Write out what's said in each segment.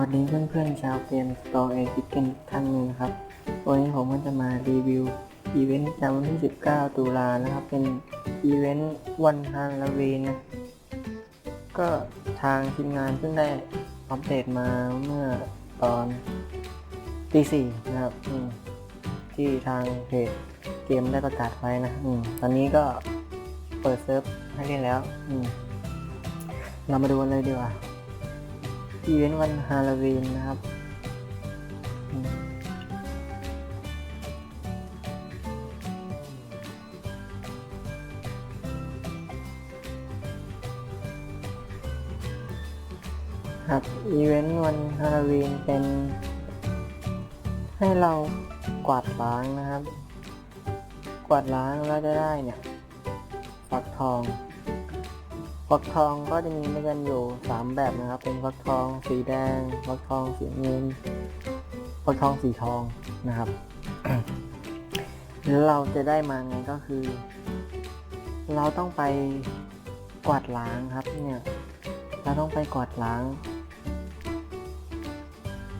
วัสดีเพื่อนๆชาวเกม Store a t i c k e n ท่านหนึงนะครับ วันนี้ผมก็จะมารีวิวอีเวนต์ประจำวันที่ 19 ตุลานะครับ เป็นอีเวนต์วันฮาโลวีนนะ ก็ทางทีมงานเพิ่งได้อัปเดตมาเมื่อตอนตีสี่นะครับที่ทางเพจเกมได้ประกาศไว้นะอตอนนี้ก็เปิดเซิร์ฟให้เล่นแล้วเรามาดูกันเลยดีกว่า อีเวนต์วันฮาโลวีนนะครับ ครับ อีเวนต์วันฮาโลวีนเป็น ให้เรากวาดล้างนะครับ กวาดล้างแล้วจะได้เนี่ย ฟักทอง ฟักทองก็จะมีด้วยกันอยู่ 3 แบบนะครับ เป็นฟักทองสีแดงฟักทองสีเงินฟักทองสีทองนะครับแล้วเราจะได้มาไงก็คือ เราต้องไปกวาดล้างครับเนี่ยเราต้องไปกวาดล้าง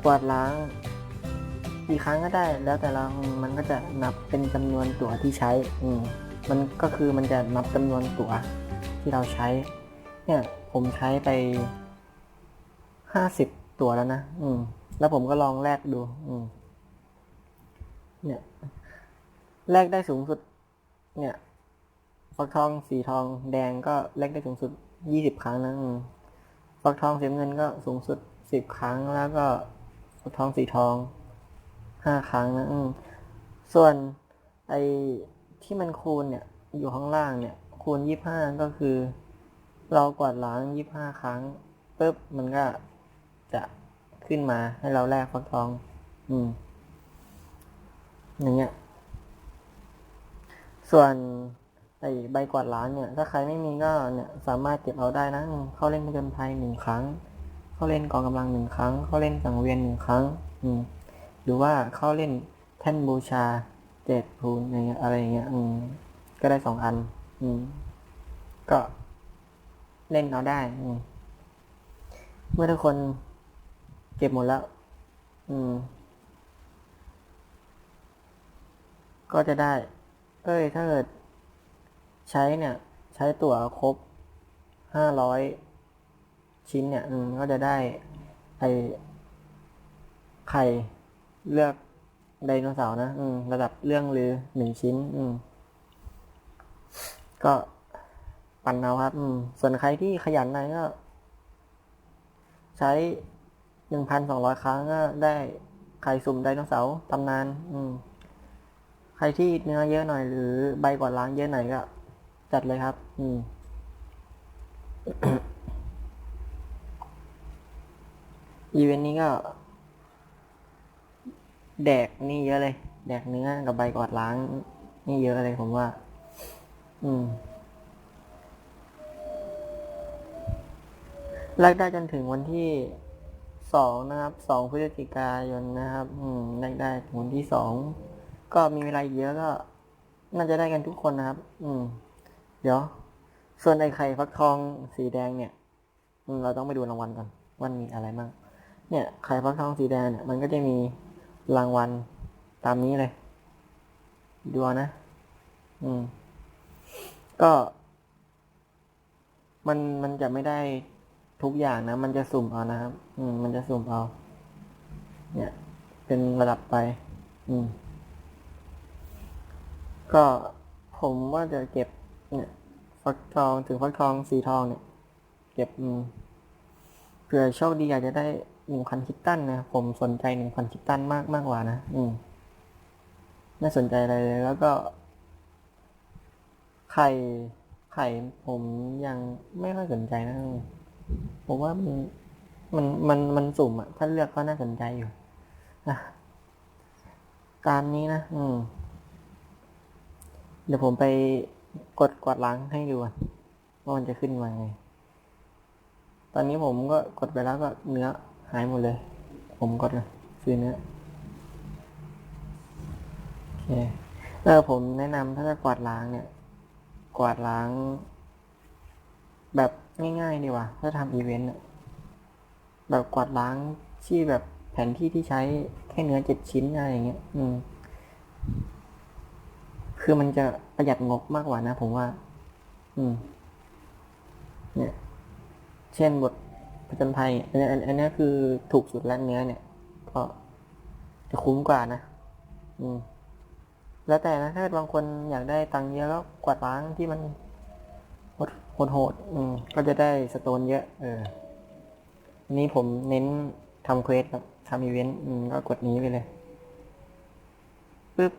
กวาดล้างกี่ครั้งก็ได้ แล้วแต่เรามันก็จะนับเป็นจำนวนตั๋วที่ใช้ อืมมันก็คือมันจะนับจำนวนตั๋วที่เราใช้ เนี่ยผมใช้ไปห้าสิบตัวแล้วนะ อืม แล้วผมก็ลองแลกดู อืม เนี่ย แลกได้สูงสุด เนี่ยฟักทองสีทองแดงก็แลกได้สูงสุดยี่สิบครั้งนะอืมฟักทองสีน้ำเงินก็สูงสุดสิบครั้งแล้วก็ฟักทองสีทองห้าครั้งนะอืมส่วนไอ้ที่มันคูณเนี่ย อยู่ข้างล่างเนี่ย คูณยี่ห้าก็คือ เรากวาดล้างยี่ห้าครั้งปุ๊บมันก็จะขึ้นมาให้เราแลกฟักทอง อืมอย่างเงี้ย ส่วนไอใบกวาดล้างเนี่ย ถ้าใครไม่มีก็เนี่ย สามารถเก็บเอาได้นะ เข้าเล่นผจญภัยหนึ่งครั้ง เข้าเล่นกองกำลังหนึ่งครั้ง เข้าเล่นสังเวียนหนึ่งครั้ง อืม หรือว่าเข้าเล่นแท่นบูชาเจ็ดพูนอะไรเงี้ยอะไรเงี้ย อืม ก็ได้สองอัน อืม ก็ เล่นเอาได้ เมื่อทุกคนเก็บหมดแล้ว อืม ก็จะได้ เอ้ย ถ้าเกิด ใช้เนี่ย ใช้ตั๋วครบห้าร้อยชิ้นเนี่ย อืม ก็จะได้ไอไข่เลือกไดโนเสาร์นะ อืม ระดับเรื่องลือหนึ่งชิ้น อืม ก็ ปั่นเอาครับ อืม ส่วนใครที่ขยันหน่อยก็ ใช้หนึ่งพันสองร้อยครั้งก็ได้ไข่สุ่มไดโนเสาร์ตำนาน อืม ใครที่เนื้อเยอะหน่อยหรือใบกวาดล้างเยอะหน่อยก็ จัดเลยครับ อืมอีเวนต์นี้ก็ แดกนี่เยอะเลย แดกเนื้อกับใบกวาดล้าง นี่เยอะเลยผมว่า อืม แลกได้จนถึงวันที่สองนะครับสองพฤศจิกายนนะครับ อืมแลกได้ถึงวันที่สองก็มีเวลาเยอะก็ น่าจะได้กันทุกคนนะครับ อืม เดี๋ยว ส่วนไอ้ไข่ฟักทองสีแดงเนี่ยเราต้องไปดูรางวัลก่อนว่ามีอะไรบ้างเนี่ยไข่ฟักทองสีแดงเนี่ยมันก็จะมีรางวัลตามนี้เลย ดูนะ อืม ก็ มันมันจะไม่ได้ ทุกอย่างนะ มันจะสุ่มเอานะครับ อืม มันจะสุ่มเอา เนี่ย เป็นระดับไป อืม ก็ผมว่าจะเก็บ เนี่ย ฟักทองถึงฟักทองสีทองเนี่ย เก็บอืมเผื่อโชคดีอยากจะได้หนึ่งพันคิตตันนะผมสนใจหนึ่งพันคิตตันมากมากกว่านะอืม ไม่สนใจอะไรเลย แล้วก็ ไข่ไข่ผมยังไม่ค่อยสนใจนะ ผมว่ามันมันมันมันสุ่มอะถ้าเลือกก็น่าสนใจอยู่นะตามนี้นะ อืม เดี๋ยวผมไปกดกวาดล้างให้ดูว่ามันจะขึ้นมาไง ตอนนี้ผมก็กดไปแล้วก็เนื้อหายหมดเลย ผมกดเลยซื้อเนื้อโอเคเออผมแนะนำถ้าจะกวาดล้างเนี่ย กวาดล้าง แบบ ง่ายๆดีว่าถ้าทำอีเวนต์แบบกวาดล้างที่แบบแผนที่ที่ใช้แค่เนื้อเจ็ดชิ้นอะไรอย่างเงี้ย อืม คือมันจะประหยัดงบมากกว่านะผมว่า อืม เนี่ย เช่นบทผจญภัยอันนี้อันนี้คือถูกสุดแล้วเนื้อเนี่ย ก็จะคุ้มกว่านะ อืม แล้วแต่นะถ้าบางคนอยากได้ตังค์เยอะก็กวาดล้างที่มัน โหดโหดอืม ก็จะได้สโตนเยอะ เอออันนี้ผมเน้นทำเควสครับทำอีเวนต์อืมก็กดนี้ไปเลยปึ๊บ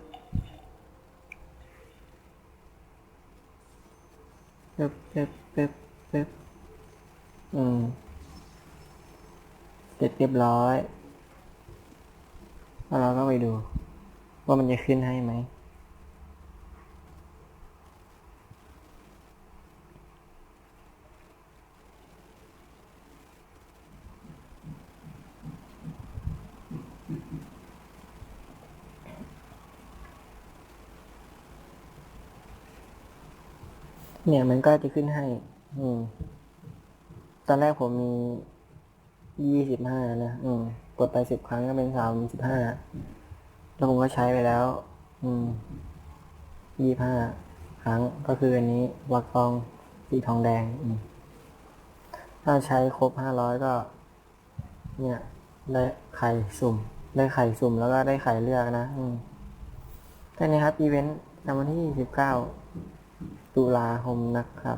ปึ๊บปึ๊บปึ๊บปึ๊บอืมเสร็จเรียบร้อย แล้วเราก็ไปดู ว่ามันจะขึ้นให้ไหม เนี่ยมันก็จะขึ้นให้ อืม ตอนแรกผมมียี่สิบห้านะ อืม กดไปสิบครั้งก็เป็นสามสิบห้า แล้วผมก็ใช้ไปแล้ว อืมยี่ห้าครั้ง ก็คืออันนี้วักทองสีทองแดง อืม ถ้าใช้ครบห้าร้อยก็ เนี่ย ได้ไข่สุ่ม ได้ไข่สุ่มแล้วก็ได้ไข่เลือกนะ อืมแค่นี้ครับ อีเวนต์ในวันที่สิบเก้า ตุลาคมนะครับ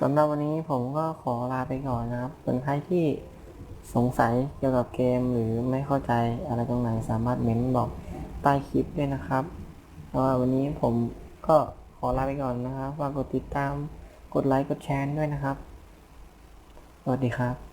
สำหรับวันนี้ผมก็ขอลาไปก่อนนะครับส่วนใครที่สงสัยเกี่ยวกับเกมหรือไม่เข้าใจอะไรตรงไหนสามารถเม้นบอกใต้คลิปด้วยนะครับว่าวันนี้ผมก็ขอลาไปก่อนนะครับฝากกดติดตามกดไลค์กดแชร์ด้วยนะครับ สวัสดีครับ